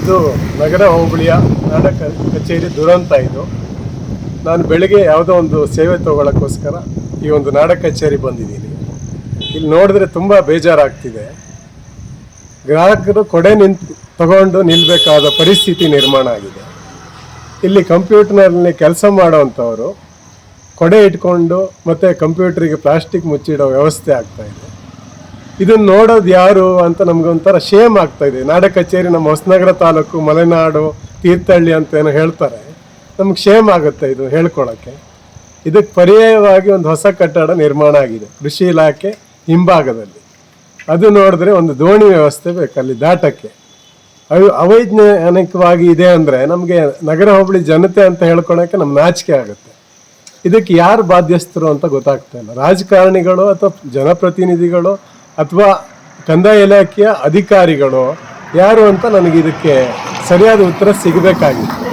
ಇದು ನಗರ ಹೋಬಳಿಯ ನಾಟಕ ಕಚೇರಿ ದುರಂತ ಇದು. ನಾನು ಬೆಳಗ್ಗೆ ಯಾವುದೋ ಒಂದು ಸೇವೆ ತಗೊಳ್ಳೋಕ್ಕೋಸ್ಕರ ಈ ಒಂದು ನಾಡ ಕಚೇರಿ ಬಂದಿದ್ದೀನಿ. ಇಲ್ಲಿ ನೋಡಿದ್ರೆ ತುಂಬ ಬೇಜಾರಾಗ್ತಿದೆ. ಗ್ರಾಹಕರು ಕೊಡೆ ನಿಂತು, ತಗೊಂಡು ನಿಲ್ಲಬೇಕಾದ ಪರಿಸ್ಥಿತಿ ನಿರ್ಮಾಣ ಆಗಿದೆ. ಇಲ್ಲಿ ಕಂಪ್ಯೂಟರ್ನಲ್ಲಿ ಕೆಲಸ ಮಾಡೋವಂಥವರು ಕೊಡೆ ಇಟ್ಕೊಂಡು ಮತ್ತು ಕಂಪ್ಯೂಟ್ರಿಗೆ ಪ್ಲಾಸ್ಟಿಕ್ ಮುಚ್ಚಿಡೋ ವ್ಯವಸ್ಥೆ ಆಗ್ತಾ ಇದೆ. ಇದನ್ನ ನೋಡೋದು ಯಾರು ಅಂತ ನಮ್ಗೊಂಥರ ಶೇಮ್ ಆಗ್ತಾ ಇದೆ. ನಾಡ ಕಚೇರಿ ನಮ್ಮ ಹೊಸನಗರ ತಾಲೂಕು, ಮಲೆನಾಡು, ತೀರ್ಥಹಳ್ಳಿ ಅಂತ ಏನೋ ಹೇಳ್ತಾರೆ. ನಮ್ಗೆ ಶೇಮ್ ಆಗುತ್ತೆ ಇದು ಹೇಳ್ಕೊಳಕ್ಕೆ. ಇದಕ್ಕೆ ಪರ್ಯಾಯವಾಗಿ ಒಂದು ಹೊಸ ಕಟ್ಟಡ ನಿರ್ಮಾಣ ಆಗಿದೆ ಕೃಷಿ ಇಲಾಖೆ ಹಿಂಭಾಗದಲ್ಲಿ. ಅದು ನೋಡಿದ್ರೆ ಒಂದು ದೋಣಿ ವ್ಯವಸ್ಥೆ ಅಲ್ಲಿ ದಾಟಕ್ಕೆ. ಅದು ಅವೈಜ್ಞಾನಿಕವಾಗಿ ಇದೆ ಅಂದರೆ ನಮಗೆ ನಗರ ಹೋಬಳಿ ಜನತೆ ಅಂತ ಹೇಳ್ಕೊಳಕ್ಕೆ ನಮ್ಮ ನಾಚಿಕೆ ಆಗುತ್ತೆ. ಇದಕ್ಕೆ ಯಾರು ಬಾಧ್ಯಸ್ಥರು ಅಂತ ಗೊತ್ತಾಗ್ತಾ ಇಲ್ಲ. ರಾಜಕಾರಣಿಗಳು ಅಥವಾ ಜನಪ್ರತಿನಿಧಿಗಳು ಅಥವಾ ಕಂದಾಯ ಇಲಾಖೆಯ ಅಧಿಕಾರಿಗಳು ಯಾರು ಅಂತ ನನಗೆ ಇದಕ್ಕೆ ಸರಿಯಾದ ಉತ್ತರ ಸಿಗಬೇಕಾಗಿತ್ತು.